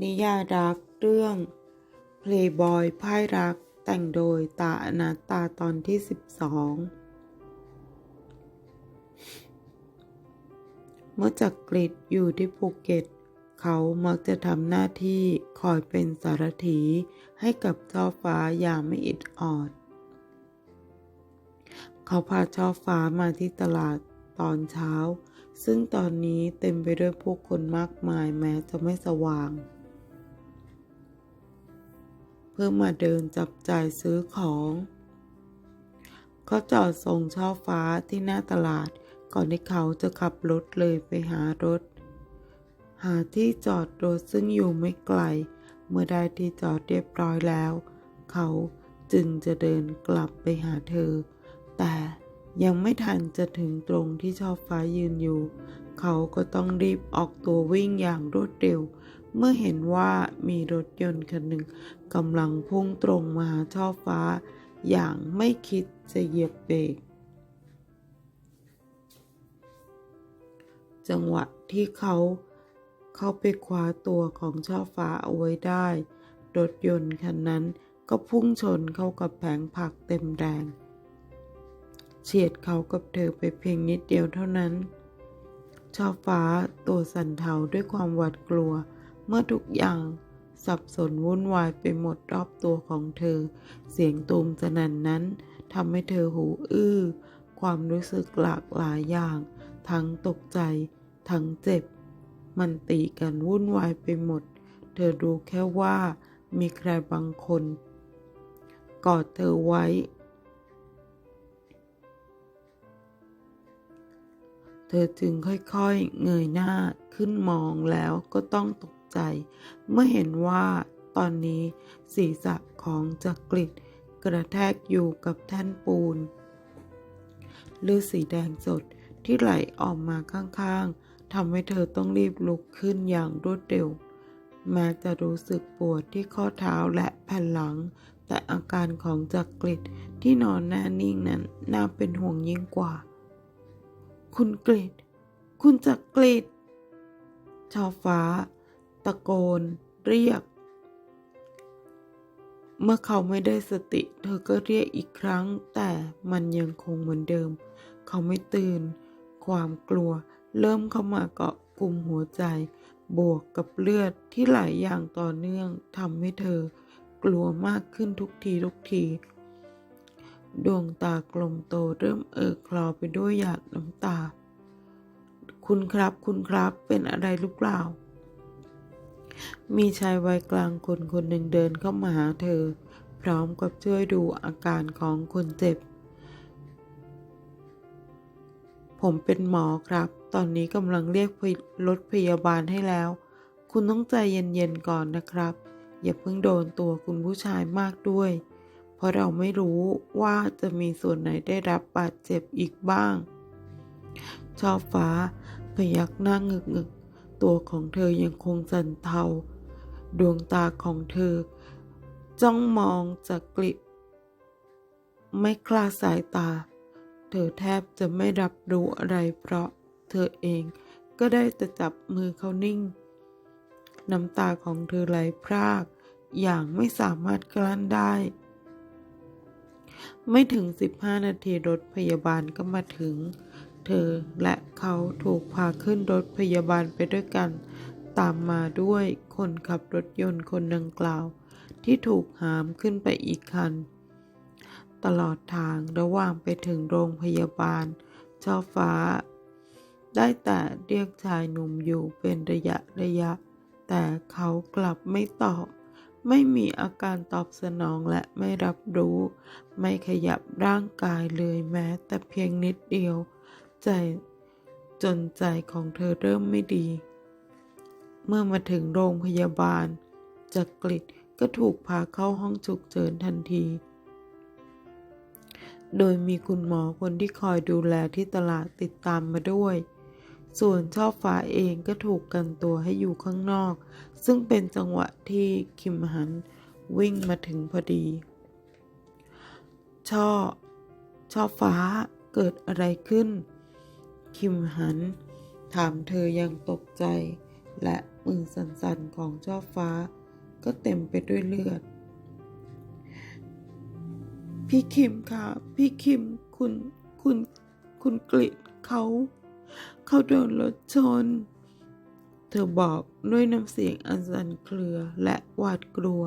นิยายรักเรื่อง Playboy พ่ายรักแต่งโดยตาอนัตาตอนที่ 12 เมื่อจักกริดอยู่ที่ภูเก็ต เขามักจะทำหน้าที่คอยเป็นสารถีให้กับช่อฟ้าอย่างไม่อิดออด เขาพาช่อฟ้ามาที่ตลาดตอนเช้า ซึ่งตอนนี้เต็มไปด้วยผู้คนมากมายแม้จะไม่สว่าง พื่อมาเดินจับจ่ายซื้อของ เขาจอดส่งช่อฟ้าที่หน้าตลาดก่อนที่เขาจะขับรถเลยไปหารถ หาที่จอดรถซึ่งอยู่ไม่ไกล เมื่อได้ที่จอดเรียบร้อยแล้ว เขาจึงจะเดินกลับไปหาเธอ แต่ยังไม่ทันจะถึงตรงที่ช่อฟ้ายืนอยู่ เขาก็ต้องรีบออกตัววิ่งอย่างรวดเร็วเเมื่อเห็นว่ามีรถยนต์คันหนึ่งกำลังพุ่งตรงมาหาช่อฟ้า อย่างไม่คิดจะเหยียบเบรกจังหวะที่เขาเข้าไปคว้าตัวของช่อฟ้าเอาไว้ได้ รถยนต์คันนั้นก็พุ่งชนเข้ากับแผงผักเต็มแรงเฉียดเขากับเธอไปเพียงนิดเดียวเท่านั้น ช่อฟ้าตัวสั่นเทาด้วยความหวาดกลัว เมื่อทุกอย่างสับสนวุ่นวายไปหมดรอบตัวของเธอ เสียงตูมสนั่นนั้นทำให้เธอหูอื้อ ความรู้สึกหลากหลายอย่าง ทั้งตกใจ ทั้งเจ็บ มันตีกันวุ่นวายไปหมด เธอรู้แค่ว่ามีใครบางคน กอดเธอไว้ เธอจึงค่อยๆ เงยหน้าขึ้นมองแล้วก็ต้องตก ใจ เมื่อเห็นว่าตอนนี้ศีรษะของจักริดกระแทกอยู่กับแท่นปูนเลือดสีแดงสดที่ไหลออกมาข้างๆทำให้เธอต้องรีบลุกขึ้นอย่างรวดเร็ว แม้จะรู้สึกปวดที่ข้อเท้าและแผ่นหลัง แต่อาการของจักริดที่นอนแน่นิ่งนั้นน่าเป็นห่วงยิ่งกว่า คุณกริดคุณจักริดชาวฟ้า ตะโกน เรียก เมื่อเขาไม่ได้สติ เธอก็เรียกอีกครั้ง แต่มันยังคงเหมือนเดิม เขาไม่ตื่น ความกลัว เริ่มเข้ามาเกาะกลุ่มหัวใจ บวกกับเลือดที่ไหลอย่างต่อเนื่องทำให้เธอ กลัวมากขึ้นทุกทีทุกทีดวงตากลมโตเริ่มเอ่อคลอไปด้วยหยาดน้ำตา คุณครับ คุณครับ เป็นอะไรหรือเปล่า มีชายวัยกลางคนคนหนึ่งเดินเข้ามาหาเธอ พร้อมกับช่วยดูอาการของคนเจ็บ ผมเป็นหมอครับ ตอนนี้กำลังเรียกรถพยาบาลให้แล้ว คุณต้องใจเย็นๆก่อนนะครับ อย่าเพิ่งโดนตัวคุณผู้ชายมากด้วย เพราะเราไม่รู้ว่าจะมีส่วนไหนได้รับบาดเจ็บอีกบ้าง ชอบฟ้าพยักหน้างึกงึกๆ ตัวของเธอยังคงสั่นเทา ดวงตาของเธอ จ้องมองจากกลิบ ไม่คลาสายตา เธอแทบจะไม่รับรู้อะไรเพราะเธอเองก็ได้แต่จับมือเขานิ่ง น้ำตาของเธอไหลพราก อย่างไม่สามารถกลั้นได้ ไม่ถึง 15 นาทีรถพยาบาลก็มาถึง เธอและเขาถูกพาขึ้นรถพยาบาลไปด้วยกัน ตามมาด้วยคนขับรถยนต์คนดังกล่าว ที่ถูกหามขึ้นไปอีกคัน ตลอดทางระหว่างไปถึงโรงพยาบาลช่อฟ้า ได้แต่เรียกชายหนุ่มอยู่เป็นระยะระยะ แต่เขากลับไม่ตอบไม่มีอาการตอบสนองและไม่รับรู้ ไม่ขยับร่างกายเลยแม้แต่เพียงนิดเดียว ใจ จนใจของเธอเริ่มไม่ดี เมื่อมาถึงโรงพยาบาลจักกริดก็ถูกพาเข้าห้องฉุกเฉินทันที โดยมีคุณหมอคนที่คอยดูแลที่ตลาดติดตามมาด้วย ส่วนช่อฟ้าเองก็ถูกกันตัวให้อยู่ข้างนอก ซึ่งเป็นจังหวะที่คิมหันวิ่งมาถึงพอดี ช่อ ช่อฟ้าเกิดอะไรขึ้น คิมหัน ถามเธอยังตกใจ และมือสั่นๆของช่อฟ้า ก็เต็มไปด้วยเลือด พี่คิมค่ะ พี่คิมคุณคุณคุณกฤษเขา เขาโดนรถชน เธอบอกด้วยน้ำเสียงอันสั่นเครือและหวาดกลัว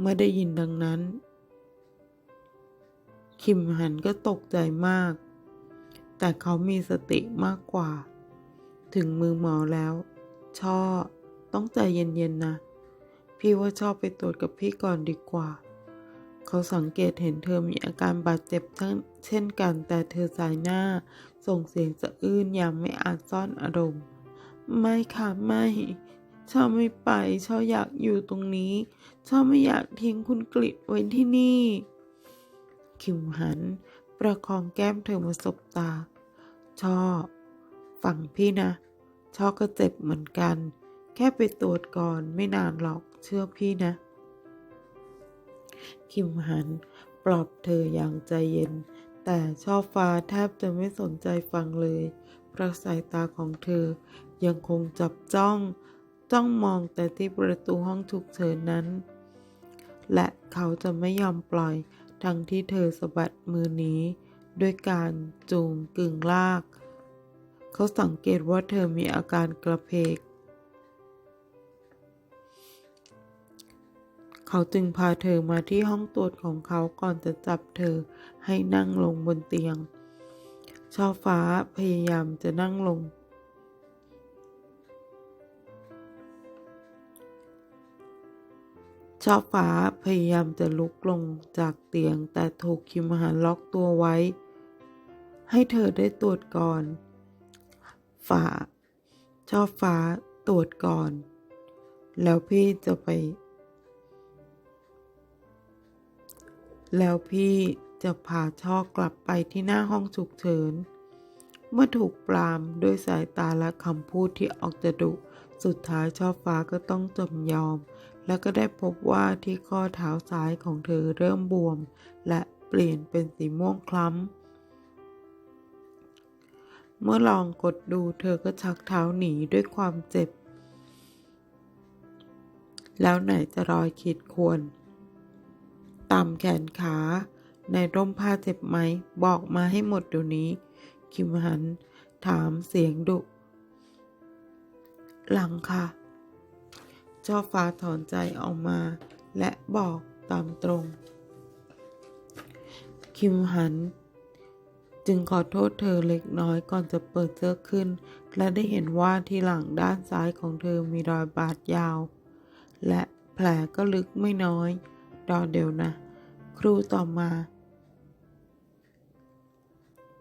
เมื่อได้ยินดังนั้น คิมหันก็ตกใจมาก แต่เขามีสติมากกว่า ถึงมือหมอแล้ว ช่อต้องใจเย็นๆนะ พี่ว่าชอบไปตรวจกับพี่ก่อนดีกว่า เขาสังเกตเห็นเธอมีอาการบาดเจ็บทั้งเช่นกัน แต่เธอสายหน้า ส่งเสียงสะอื้นอย่างไม่อาจซ่อนอารมณ์ ไม่ค่ะไม่ชอบไม่ไปชอบอยากอยู่ตรงนี้ชอบไม่อยากทิ้งคุณกฤษไว้ที่นี่ คิมหัน ประคองแก้มเธอมาสบตาชอบฟังพี่นะชอบก็เจ็บเหมือนกัน แค่ไปตรวจก่อนไม่นานหรอกเชื่อพี่นะ คิมหัน ปลอบเธออย่างใจเย็น แต่ชอบฟ้าแทบจะไม่สนใจฟังเลยเพราะสายตาของเธอยังคงจับจ้องจ้องมองแต่ที่ประตูห้องฉุกเฉินนั้น และเขาจะไม่ยอมปล่อย ทั้งที่เธอสะบัดมือนี้ ด้วยการจูงกึ่งลาก เขาสังเกตว่าเธอมีอาการกระเพก เขาจึงพาเธอมาที่ห้องตรวจของเขาก่อนจะจับเธอให้นั่งลงบนเตียง ช่อฟ้าพยายามจะนั่งลง ช่อฟ้าพยายามจะลุกลงจากเตียงแต่ถูกคิมหันล็อกตัวไว้ ให้เธอได้ตรวจก่อนฟ้าช่อฟ้าตรวจก่อน แล้วพี่จะไป แล้วพี่จะพาช่อกลับไปที่หน้าห้องฉุกเฉิน เมื่อถูกปรามด้วยสายตาและคำพูดที่ออกจะดุ สุดท้ายช่อฟ้าก็ต้องจำยอม และก็ได้พบว่าที่ข้อเท้าซ้ายของเธอเริ่มบวม และเปลี่ยนเป็นสีม่วงคล้ำ เมื่อลองกดดูเธอก็ชักเท้าหนีด้วยความเจ็บ แล้วไหนจะรอยขีดข่วนตามแขนขา ในร่มผ้าเจ็บไหม บอกมาให้หมดเดี๋ยวนี้ คิมหัน ถามเสียงดุ หลังค่ะ ช่อฟ้าถอนใจออกมา และบอกตามตรง คิมหัน จึงขอโทษเธอเล็กน้อยก่อนจะเปิดเสื้อขึ้น และได้เห็นว่าที่หลังด้านซ้ายของเธอมีรอยบาดยาว และแผลก็ลึกไม่น้อย รอเดี๋ยวนะ ครูต่อมา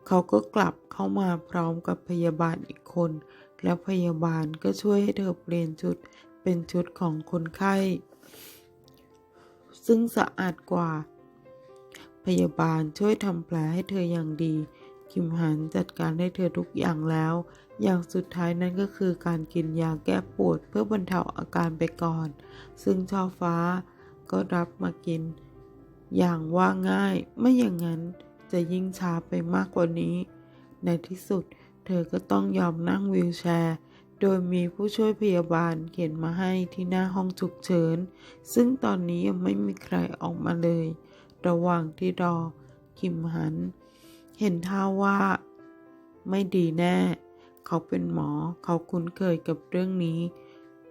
เขาก็กลับเข้ามาพร้อมกับพยาบาลอีกคน แล้วพยาบาลก็ช่วยให้เธอเปลี่ยนชุด เป็นชุดของคนไข้ ซึ่งสะอาดกว่า พยาบาลช่วยทำแผลให้เธออย่างดี คิมหันจัดการให้เธอทุกอย่างแล้ว อย่างสุดท้ายนั้นก็คือการกินยาแก้ปวดเพื่อบรรเทาอาการไปก่อน ซึ่งชอฟ้าก็รับมากิน อย่างว่าง่ายไม่อย่างนั้นจะยิ่งช้าไปมากกว่านี้ ในที่สุดเธอก็ต้องยอมนั่งวีลแชร์ โดยมีผู้ช่วยพยาบาลเขียนมาให้ที่หน้าห้องฉุกเฉิน ซึ่งตอนนี้ยังไม่มีใครออกมาเลย ระหว่างที่รอ คิมหัน เห็นท่าว่า ไม่ดีแน่ เขาเป็นหมอเขาคุ้นเคยกับเรื่องนี้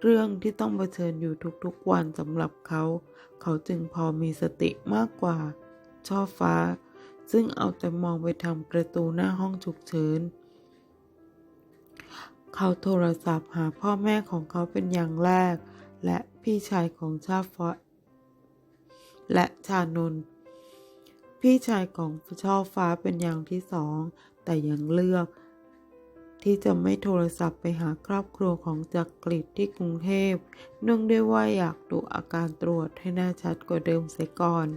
เรื่องที่ต้องเผชิญอยู่ทุกๆวันสำหรับเขา เขาจึงพอมีสติมากกว่า ช่อฟ้า ซึ่งเอาแต่มองไปทางประตูหน้าห้องฉุกเฉิน เขาโทรศัพท์หาพ่อแม่ของเขาเป็นอย่างแรก และพี่ชายของชาฟอสและชานนพี่ชายของช่อฟ้าเป็นอย่างที่สอง แต่ยังเลือก ที่จะไม่โทรศัพท์ไปหาครอบครัวของจักริดที่กรุงเทพ เนื่องด้วยว่าอยากดูอาการตรวจให้แน่ชัดกว่าเดิมเสียก่อน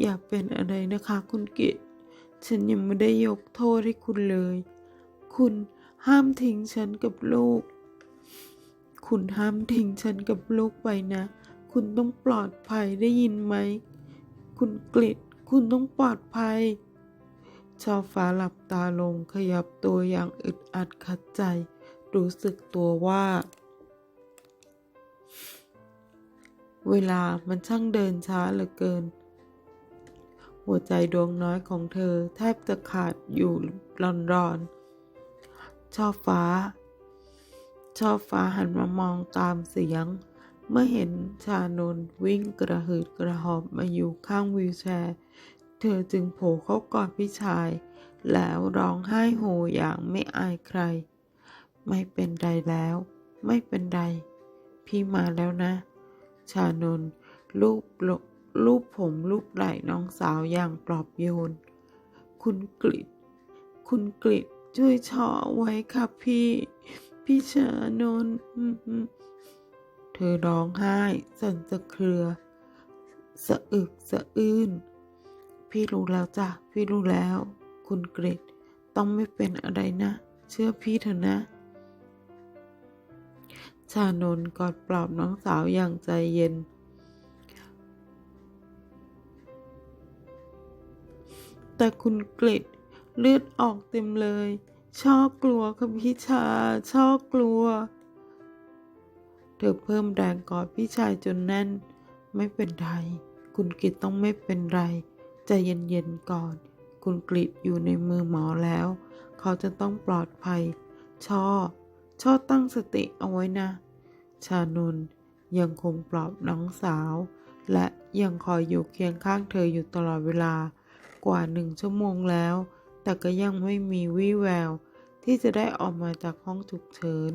อย่าเป็นอะไรนะคะคุณกิตฉันยังไม่ได้ยกโทษให้คุณเลย คุณ ห้ามทิ้งฉันกับลูก คุณห้ามทิ้งฉันกับลูกไปนะ คุณต้องปลอดภัยได้ยินไหม คุณกฤษคุณต้องปลอดภัยช่อฟ้าหลับตาลงขยับตัวอย่างอึดอัดขัดใจ รู้สึกตัวว่า เวลามันช่างเดินช้าเหลือเกิน หัวใจดวงน้อยของเธอแทบจะขาดอยู่ร้อนๆ ช่อฟ้า ช่อฟ้าหันมามองตามเสียง เมื่อเห็นชานนวิ่งกระหืดกระหอบมาอยู่ข้างวีลแชร์ เธอจึงโผล่เข้ากอดพี่ชาย แล้วร้องไห้โฮอย่างไม่อายใคร ไม่เป็นไรแล้ว ไม่เป็นไร พี่มาแล้วนะ ชานนลูบลลูบผมลูบไหล่น้องสาวอย่างปลอบโยน คุณกริดคุณกริด ช่วยชอไว้ค่ะพี่ พี่ชานนท์เธอร้องไห้สั่นสะเครือ สะอึกสะอื้น พี่รู้แล้วจ้ะ พี่รู้แล้ว คุณกริดต้องไม่เป็นอะไรนะ เชื่อพี่เถอะนะ ชานนท์กอดปลอบน้องสาวอย่างใจเย็นแต่คุณกรด เลือดออกเต็มเลย ชอบกลัวค่ะพี่ชา ชอบกลัว เธอเพิ่มแรงกอดพี่ชายจนแน่น ไม่เป็นไร คุณกริดต้องไม่เป็นไร ใจเย็นๆก่อน คุณกริดอยู่ในมือหมอแล้ว เขาจะต้องปลอดภัยช่อช่อตั้งสติเอาไว้นะ ชานนยังคงปลอบน้องสาว และยังคอยอยู่เคียงข้างเธออยู่ตลอดเวลากว่าหนึ่งชั่วโมงแล้ว แต่ก็ยังไม่มีวี่แวว ที่จะได้ออกมาจากห้องฉุกเฉิน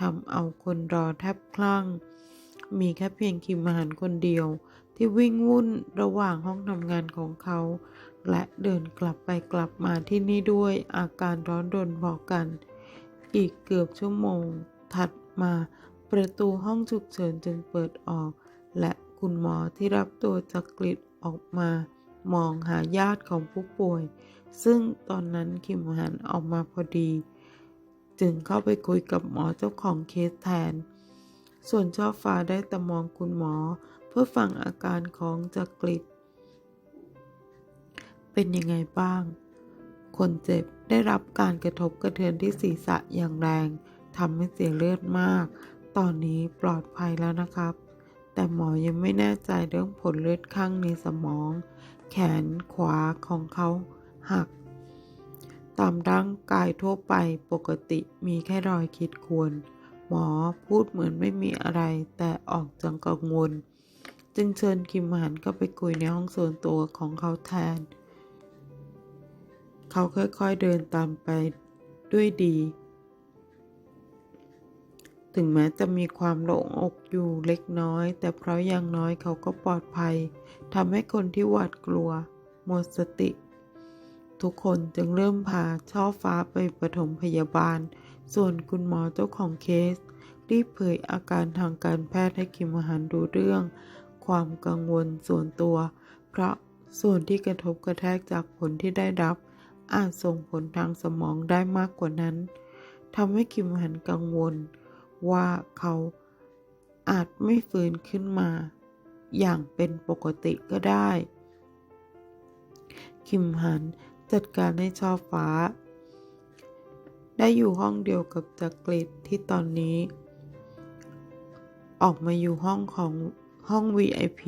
ทำเอาคนรอแทบคลั่ง มีแค่เพียงคิมหันคนเดียว ที่วิ่งวุ่นระหว่างห้องทำงานของเขา และเดินกลับไปกลับมาที่นี่ด้วยอาการร้อนรนพอกัน อีกเกือบชั่วโมง ถัดมา ประตูห้องฉุกเฉินจึงเปิดออก และคุณหมอที่รับตัวจากกริดออกมา มองหาญาติของผู้ป่วย ซึ่งตอนนั้นคิมหันออกมาพอดี จึงเข้าไปคุยกับหมอเจ้าของเคสแทน ส่วนช่อฟ้าได้แต่มองคุณหมอเพื่อฟังอาการของจักริดเป็นยังไงบ้าง คนเจ็บได้รับการกระทบกระเทือนที่ศีรษะอย่างแรงทำให้เสียเลือดมาก ตอนนี้ปลอดภัยแล้วนะครับ แต่หมอยังไม่แน่ใจเรื่องผลเลือดข้างในสมอง แขนขวาของเขา หัก ตามร่างกายทั่วไปปกติมีแค่รอยขีดข่วน หมอพูดเหมือนไม่มีอะไร แต่ออกจังกังวล จึงเชิญคิมหันก็ไปคุยในห้องส่วนตัวของเขาแทน เขาค่อยๆเดินตามไปด้วยดี ถึงแม้จะมีความโล่งอกอยู่เล็กน้อย แต่เพราะย่างน้อยเขาก็ปลอดภัยทำให้คนที่หวาดกลัว หมดสติ ทุกคนจึงเริ่มพาช่อฟ้าไปปฐมพยาบาล ส่วนคุณหมอเจ้าของเคส รีบเผยอาการทางการแพทย์ให้คิมหันดูเรื่อง ความกังวลส่วนตัว เพราะส่วนที่กระทบกระแทกจากผลที่ได้รับ อาจส่งผลทางสมองได้มากกว่านั้นทำให้คิมหันกังวล ว่าเขาอาจไม่ฟื้นขึ้นมา อย่างเป็นปกติก็ได้ คิมหัน จัดการให้ช่อฟ้า ได้อยู่ห้องเดียวกับจักริดที่ตอนนี้ ออกมาอยู่ห้องของห้อง VIP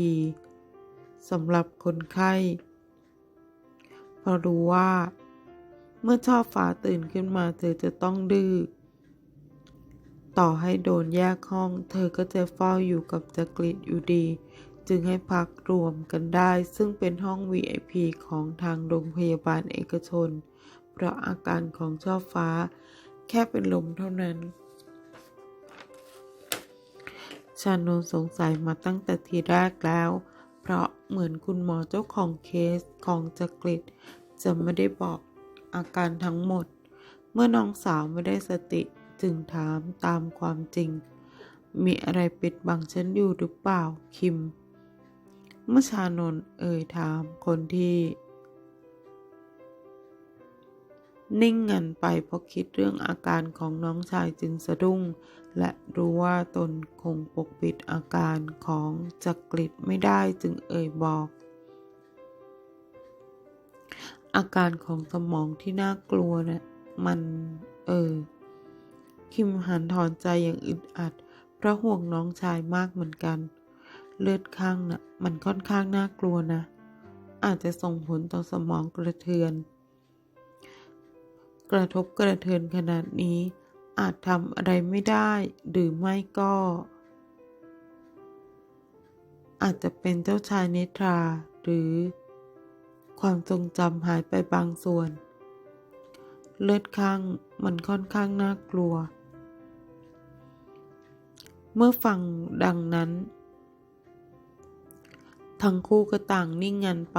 สำหรับคนไข้เพราะรู้ว่า เมื่อช่อฟ้าตื่นขึ้นมาเธอจะต้องดื้อต่อให้โดนแยกห้อง เธอก็จะเฝ้าอยู่กับจักริดอยู่ดี จึงให้พักรวมกันได้ ซึ่งเป็นห้อง VIP ของทางโรงพยาบาลเอกชน เพราะอาการของช่อฟ้า แค่เป็นลมเท่านั้น ชานนสงสัยมาตั้งแต่ทีแรกแล้ว เพราะเหมือนคุณหมอเจ้าของเคสของจักริดจะไม่ได้บอกอาการทั้งหมด เมื่อน้องสาวไม่ได้สติจึงถามตามความจริง มีอะไรปิดบังฉันอยู่หรือเปล่า คิม เมื่อชานนเอ่ยถามคนที่ นิ่งงันไปเพราะคิดเรื่องอาการของน้องชายจึงสะดุ้ง และรู้ว่าตนคงปกปิดอาการของจักริดไม่ได้จึงเอ่ยบอก อาการของสมองที่น่ากลัวนะ่ะมันเออ คิมหันถอนใจอย่างอึดอัดเพราะห่วงน้องชายมากเหมือนกันเเลือดข้างน่ะมันค่อนข้างน่ากลัวนะ อาจจะส่งผลต่อสมองกระเทือน กระทบกระเทือนขนาดนี้ อาจทำอะไรไม่ได้หรือไม่ก็ อาจจะเป็นเจ้าชายเนทรา หรือ ความทรงจำหายไปบางส่วน เลือดข้างมันค่อนข้างน่ากลัว เมื่อฟังดังนั้น ทั้งคู่ก็ต่างนิ่งงันไป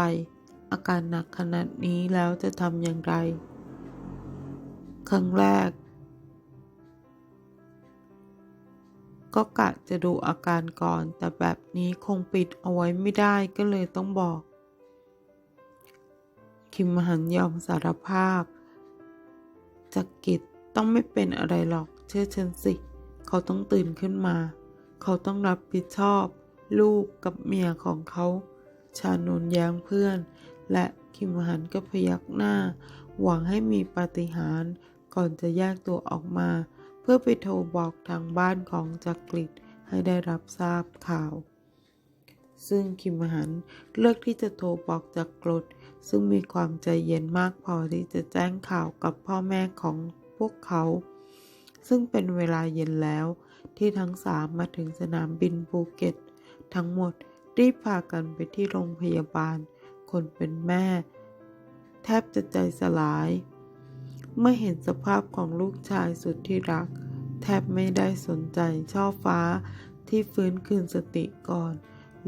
อาการหนักขนาดนี้แล้วจะทำอย่างไร ครั้งแรก ก็กะจะดูอาการก่อน แต่แบบนี้คงปิดเอาไว้ไม่ได้ก็เลยต้องบอก คิมหันยอมสารภาพจักกิจต้องไม่เป็นอะไรหรอก เชื่อฉันสิ เขาต้องตื่นขึ้นมา เขาต้องรับผิดชอบ ลูกกับเมียของเขา ชานนย้งเพื่อน และคิมหันก็พยักหน้า หวังให้มีปาฏิหาริย์ก่อนจะแยกตัวออกมา เพื่อไปโทรบอกทางบ้านของจักริดให้ได้รับทราบข่าว ซึ่งคิมหันเลือกที่จะโทรบอกจักรดซึ่งมีความใจเย็นมากพอที่จะแจ้งข่าวกับพ่อแม่ของพวกเขา ซึ่งเป็นเวลาเย็นแล้วที่ทั้งสามมาถึงสนามบินภูเก็ต ทั้งหมดรีบพากันไปที่โรงพยาบาล คนเป็นแม่ แทบจะใจสลาย เมื่อเห็นสภาพของลูกชายสุดที่รัก แทบไม่ได้สนใจช่อฟ้าที่ฟื้นคืนสติก่อน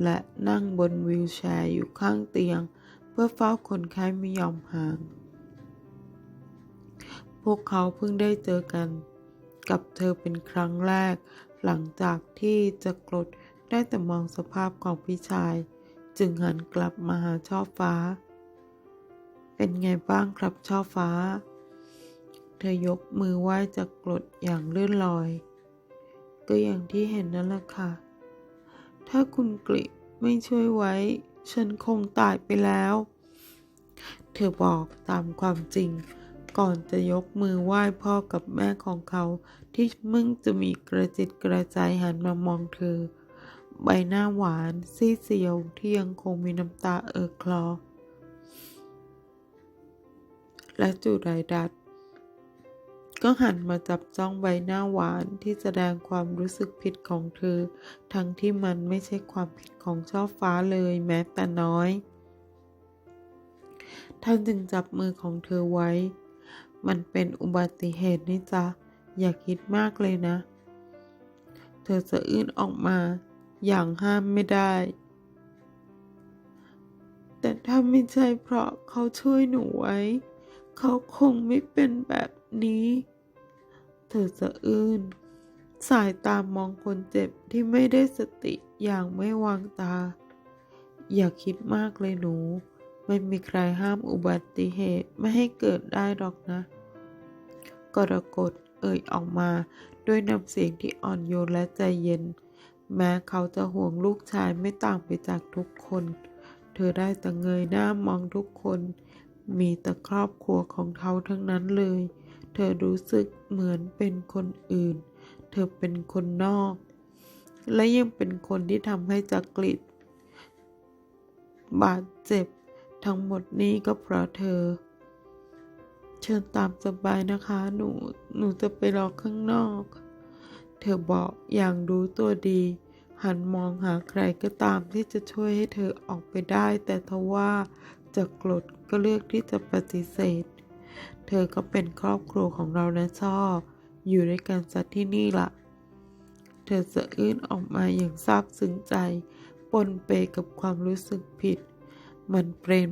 และนั่งบนวีลแชร์อยู่ข้างเตียง เพื่อเฝ้าคนไข้ไม่ยอมห่าง พวกเขาเพิ่งได้เจอกัน กับเธอเป็นครั้งแรก หลังจากที่จะกรด ได้แต่มองสภาพของพี่ชาย จึงหันกลับมาหาช่อฟ้า เป็นไงบ้างครับช่อฟ้า เธอยกมือไหว้จะกรดอย่างเลื่อนลอย ก็อย่างที่เห็นนั่นแหละค่ะ ถ้าคุณกริไม่ช่วยไว้ ฉันคงตายไปแล้ว เธอบอกตามความจริงก่อนจะยกมือไหว้พ่อกับแม่ของเขา ที่มึงจะมีกระจิตกระใจหันมามองเธอ ใบหน้าหวานซีเซียวที่ยังคงมีน้ำตาเอ่อคลอ และจูไรดัตก็หันมาจับจ้องใบหน้าหวานที่แสดงความรู้สึกผิดของเธอ ทั้งที่มันไม่ใช่ความผิดของช่อฟ้าเลยแม้แต่น้อย ท่านจึงจับมือของเธอไว้ มันเป็นอุบัติเหตุนี่จ๊ะอย่าคิดมากเลยนะ เธอสะอื้นออกมา อย่างห้ามไม่ได้ แต่ถ้าไม่ใช่เพราะเขาช่วยหนูไว้ เขาคงไม่เป็นแบบนี้ เธอสะอื้นสายตามองคนเจ็บที่ไม่ได้สติอย่างไม่วางตา อย่าคิดมากเลยหนู ไม่มีใครห้ามอุบัติเหตุไม่ให้เกิดได้หรอกนะ กรกฎเอ่ยออกมาด้วยน้ำเสียงที่อ่อนโยนและใจเย็น แม้เขาจะห่วงลูกชายไม่ต่างไปจากทุกคน เธอได้แต่เงยหน้ามองทุกคน มีแต่ครอบครัวของเขาทั้งนั้นเลย เธอรู้สึกเหมือนเป็นคนอื่น เธอเป็นคนนอก และยังเป็นคนที่ทำให้จักริดบาดเจ็บ ทั้งหมดนี้ก็เพราะเธอ เชิญตามสบายนะคะ หนู หนูจะไปรอข้างนอก เธอบอกอย่างรู้ตัวดี หันมองหาใครก็ตามที่จะช่วยให้เธอออกไปได้ แต่ทว่าจะกรดก็เลือกที่จะปฏิเสธ เธอก็เป็นครอบครัวของเรานะชออยู่ด้วยกันสักที่นี่ละเธอสะอื้นออกมาอย่างซาบซึ้งใจ ปนเปกับความรู้สึกผิด มันเป็น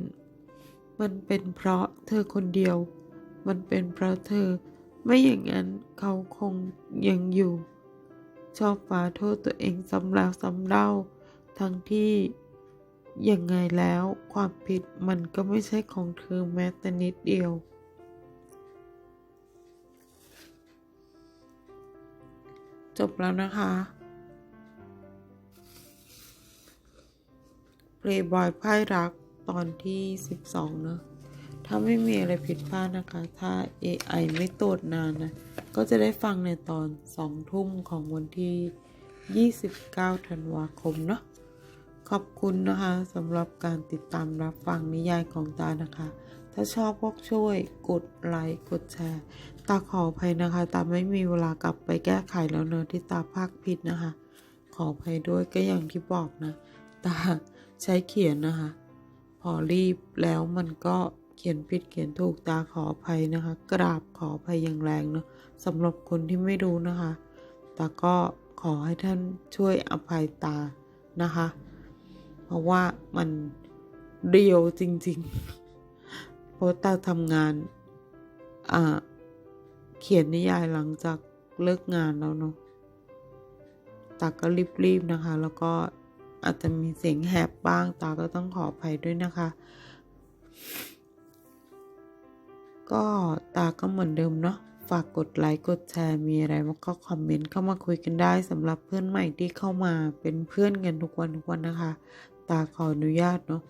มันเป็นเพราะเธอคนเดียว มันเป็นเพราะเธอ ไม่อย่างนั้นเขาคงยังอยู่ ชอบฟ้าโทษตัวเองซ้ำแล้วซ้ำเล่า ทั้งที่ยังไงแล้วความผิดมันก็ไม่ใช่ของเธอแม้แต่นิดเดียว จบแล้วนะคะเพลย์บอยไพ่รักตอนที่ 12 เนอะ ถ้าไม่มีอะไรผิดพลาดนะคะ ถ้า AI ไม่ตรวจนานนะ ก็จะได้ฟังในตอนสองทุ่มของวันที่ 29 ธันวาคมเนาะ ขอบคุณนะคะสำหรับการติดตามรับฟังนิยายของตานะคะ ถ้าชอบพวกช่วยกดไลค์กดแชร์ ตาขออภัยนะคะ ตาไม่มีเวลากลับไปแก้ไขแล้วเนอะที่ตาภาคผิดนะคะ ขออภัยด้วยก็อย่างที่บอกนะ ตาใช้เขียนนะคะ พอรีบแล้วมันก็ เขียนผิดเขียนถูกตาขออภัยนะคะ กราบขออภัยอย่างแรงเนาะสำหรับคนที่ไม่รู้นะคะ ตาก็ขอให้ท่านช่วยอภัยตานะคะ เพราะว่ามันเรียวจริงๆ เพราะตาทำงานอ่าเขียนนิยายหลังจากเลิกงานแล้วเนาะตาก็รีบๆนะคะ แล้วก็อาจจะมีเสียงแหบบ้าง ตาก็ต้องขออภัยด้วยนะคะ ก็ตาก็เหมือนเดิมเนาะฝากกดไลค์กดแชร์มีอะไรก็คอมเมนต์เข้ามาคุยกันได้สำหรับเพื่อนใหม่ที่เข้ามาเป็นเพื่อนกันทุกวันทุกวันนะคะ ตาขออนุญาตเนาะ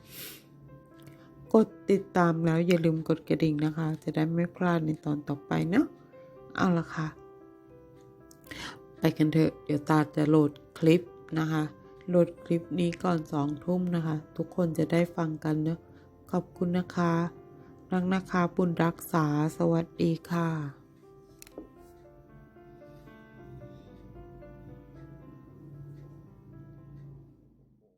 กดติดตามแล้วอย่าลืมกดกระดิ่งนะคะ จะได้ไม่พลาดในตอนต่อไปเนาะเอาละค่ะ ไปกันเถอะเดี๋ยวตาจะโหลดคลิปนะคะโหลดคลิปนี้ก่อนสองทุ่มนะคะ ทุกคนจะได้ฟังกันเนาะขอบคุณนะคะ นักนะคะบุญรักษาสวัสดีค่ะ